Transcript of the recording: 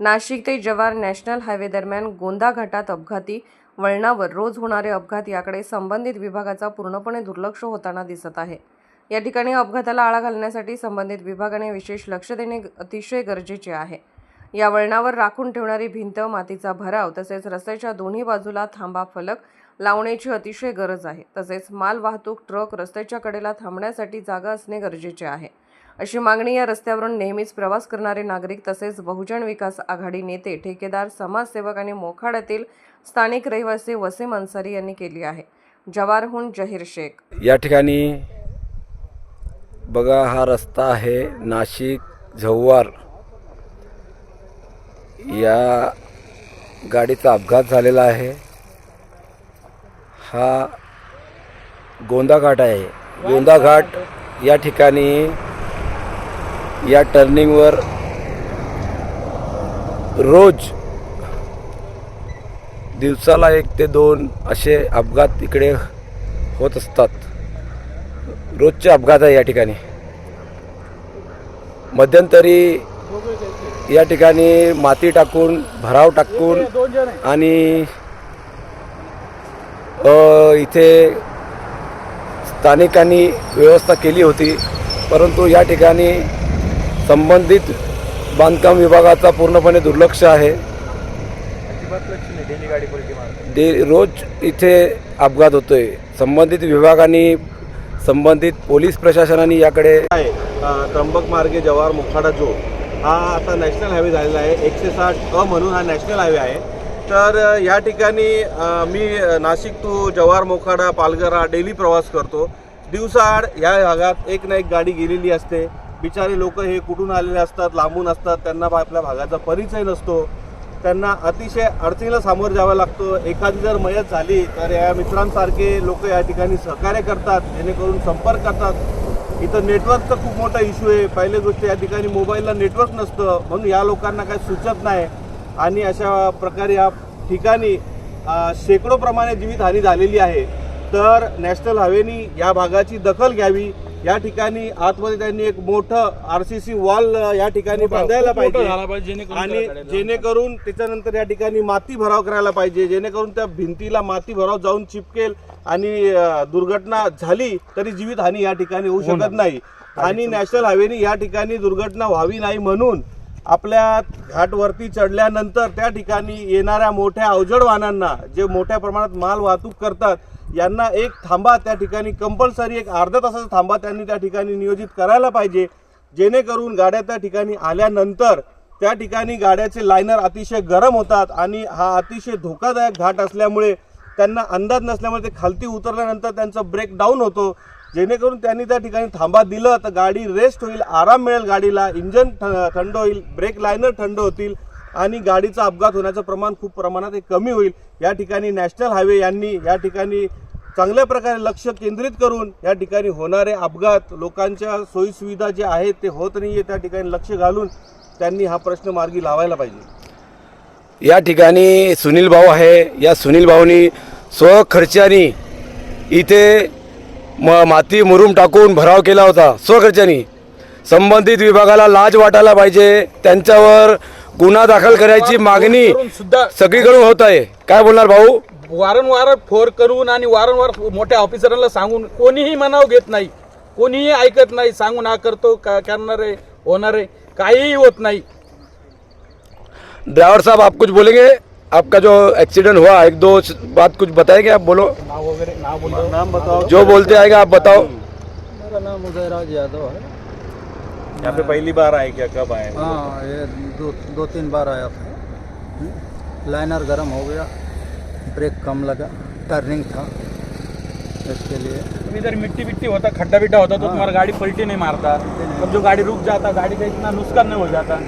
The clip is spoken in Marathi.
नाशिक ते जव्हार नॅशनल हायवे दरम्यान गोंदा घाटात अपघाती वळणावर रोज होणारे अपघात याकडे संबंधित विभागाचा पूर्णपणे दुर्लक्ष होताना दिसत आहे. या ठिकाणी अपघाताला आळा घालण्यासाठी संबंधित विभागाने विशेष लक्ष देणे अतिशय गरजेचे आहे. या वळणावर राखून ठेवणारी भिंत मातीचा भराव तसेच रस्त्याच्या दोन्ही बाजूला थांबा फलक लावण्याची अतिशय गरज आहे. तसेच माल वाहतूक ट्रक रस्त्याच्या कडेला थांबण्यासाठी जागा असणे गरजेचे आहे. अशी मागणी या रस्त्यावरून नेहमीच प्रवास करणारे नागरिक तसेच बहुजन विकास आघाडी नेते ठेकेदार समाजसेवक आणि मोखाड्यातील स्थानिक रहिवासी वसीम अन्सारी यांनी केली आहे. जवारहून जहीर शेख. या ठिकाणी बघा हा रस्ता आहे नाशिक झव्वार या गाडीचा अपघात झालेला आहे. हा गोंदा घाट आहे. गोंदा घाट या ठिकाणी या टर्निंगवर रोज दिवसाला एक ते दोन असे अपघात इकडे होत असतात. रोजचे अपघात आहे या ठिकाणी. मध्यंतरी या ठिकाणी माती टाकून भराव टाकून आणि इथे स्थानिकांनी व्यवस्था केली होती परंतु या ठिकाणी संबंधित बांधकाम विभागाचा पूर्णपणे दुर्लक्ष आहे. डे रोज इथे अपघात होतोय. संबंधित विभागांनी संबंधित पोलीस प्रशासनाने याकडे त्र्यंबक मार्गे जवाहर मोखाडा जो हा आता नॅशनल हायवे झालेला आहे. एकशे साठ अ म्हणून हा नॅशनल हायवे आहे. तर या ठिकाणी मी नाशिक टू जव्हार मोखाडा पालघर हा डेली प्रवास करतो. दिवसाआड या भागात एक ना एक गाडी गेलेली असते. बिचारे लोक हे कुठून आलेले असतात लांबून असतात त्यांना बा- आपल्या भागाचा परिचय नसतो. त्यांना अतिशय अडचणीला सामोरं जावं लागतो. एखादी जर मयत झाली तर या मित्रांसारखे लोक या ठिकाणी सहकार्य करतात जेणेकरून संपर्क करतात. इथं नेटवर्कचा खूप मोठा इश्यू आहे. पहिली गोष्ट या ठिकाणी मोबाईलला नेटवर्क नसतं. म्हणून या लोकांना काही सुचत नाही. आणि अशा प्रकारे या ठिकाणी शेकडो प्रमाणे जीवितहानी झालेली आहे. तर नॅशनल हायवेनी या भागाची दखल घ्यावी. या ठिकाणी आतमध्ये त्यांनी एक मोठं आर सी सी वॉल या ठिकाणी बांधायला पाहिजे. आणि जेणेकरून त्याच्यानंतर या ठिकाणी माती भराव करायला पाहिजे. जेणेकरून त्या भिंतीला माती भराव जाऊन चिपकेल आणि दुर्घटना झाली तरी जीवितहानी या ठिकाणी होऊ शकत नाही. आणि नॅशनल हायवेनी या ठिकाणी दुर्घटना व्हावी नाही म्हणून आपल्या घाटवरती चढल्यानंतर त्या ठिकाणी येणाऱ्या मोठ्या अवजड वाहनांना जे मोठ्या प्रमाणात माल वाहतूक करतात यांना एक थांबा त्या ठिकाणी कंपल्सरी एक अर्धा तासाचा थांबा त्यांनी त्या ठिकाणी नियोजित करायला पाहिजे. जेणेकरून गाड्या त्या ठिकाणी आल्यानंतर त्या ठिकाणी गाड्याचे लायनर अतिशय गरम होतात आणि हा अतिशय धोकादायक घाट असल्यामुळे त्यांना अंदाज नसल्यामुळे ते खालती उतरल्यानंतर त्यांचा ब्रेक डाऊन होतो. जेणेकरून त्यांनी त्या ठिकाणी थांबा दिलं तर गाडी रेस्ट होईल आराम मिळेल गाडीला. इंजन थ- थंड होईल ब्रेक लायनर थंड होतील आणि गाडीचा अपघात होण्याचं प्रमाण खूप प्रमाणात हे कमी होईल. या ठिकाणी नॅशनल हायवे यांनी या ठिकाणी चांगल्या प्रकारे लक्ष केंद्रित करून या ठिकाणी होणारे अपघात लोकांच्या सोयीसुविधा जे आहेत ते होत नाही आहे त्या ठिकाणी लक्ष घालून त्यांनी हा प्रश्न मार्गी लावायला पाहिजे. या ठिकाणी सुनील भाऊ आहे. या सुनील भाऊनी स्वखर्चानी इथे म माती मुरुम टाकून भराव केला होता स्वखर्चानी संबंधित विभागाला लाज वाटायला पाहिजे त्यांच्यावर गुन्हा दाखल करायची मागणी सगळीकडून होत आहे. काय बोलणार भाऊ? वारंवार फोर करून आणि वारंवार मोठ्या ऑफिसरांना सांगून कोणीही मनाव घेत नाही कोणीही ऐकत नाही सांगून हा करतो का करणार आहे होणार आहे काहीही होत नाही. ड्राइवर साहब आप कुछ बोलेंगे? आपका जो एक्सीडेंट हुआ एक दो बात कुछ बताएँगे आप? बोलो। नाम बताओ। जो बोलते आएगा आप बताओ। मेरा नाम उदयराज यादव है। यहाँ पे पहली बार आए क्या? कब आए? हाँ ये दो दो तीन बार आया था। हम्म। लाइनर गर्म हो गया। ब्रेक कम लगा। टर्निंग था। इसके लिए। इधर मिट्टी बिट्टी होता खड्डा बिड्डा होता तो तुम्हारा गाड़ी पलटी नहीं मारता। जो गाड़ी रुक जाता गाड़ी का इतना नुकसान नहीं हो जाता।